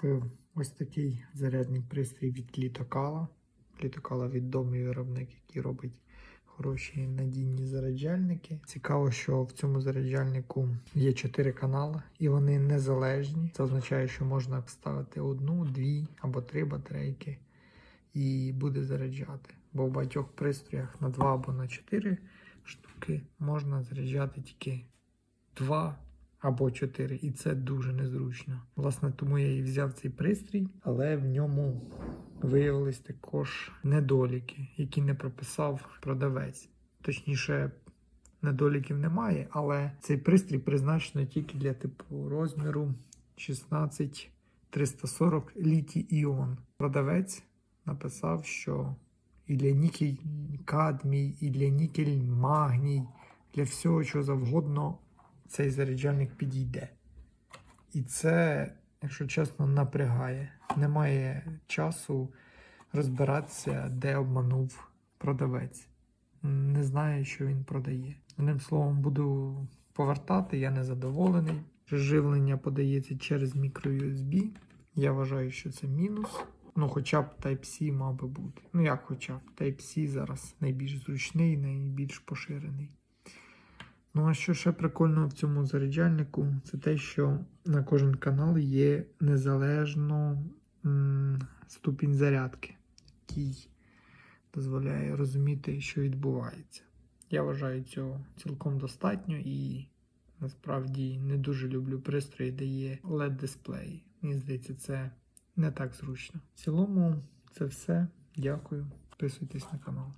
Купив ось такий зарядний пристрій від Літокала. Літокала відомий виробник, який робить хороші надійні заряджальники. Цікаво, що в цьому заряджальнику є 4 канали, і вони незалежні. Це означає, що можна вставити одну, дві або три батарейки і буде заряджати. Бо в багатьох пристроях на 2 або на 4 штуки можна заряджати тільки 2 або 4, і це дуже незручно. Власне, тому я і взяв цей пристрій, але в ньому виявились також недоліки, які не прописав продавець. Точніше, недоліків немає, але цей пристрій призначений тільки для типу розміру 16340 літій іон. Продавець написав, що і для нікель кадмій, і для нікель магній, для всього, що завгодно, цей заряджальник підійде. І це, якщо чесно, напрягає. Немає часу розбиратися, де обманув продавець. Не знаю, що він продає. Одним словом, буду повертати, я не задоволений. Живлення подається через мікро-USB. Я вважаю, що це мінус. Ну, хоча б Type-C мав би бути. Ну як хоча б Type-C зараз найбільш зручний, найбільш поширений. Ну, а що ще прикольно в цьому заряджальнику, це те, що на кожен канал є незалежно м, ступінь зарядки, який дозволяє розуміти, що відбувається. Я вважаю цього цілком достатньо і насправді не дуже люблю пристрої, де є LED-дисплеї. Мені здається, це не так зручно. В цілому, це все. Дякую. Підписуйтесь на канал.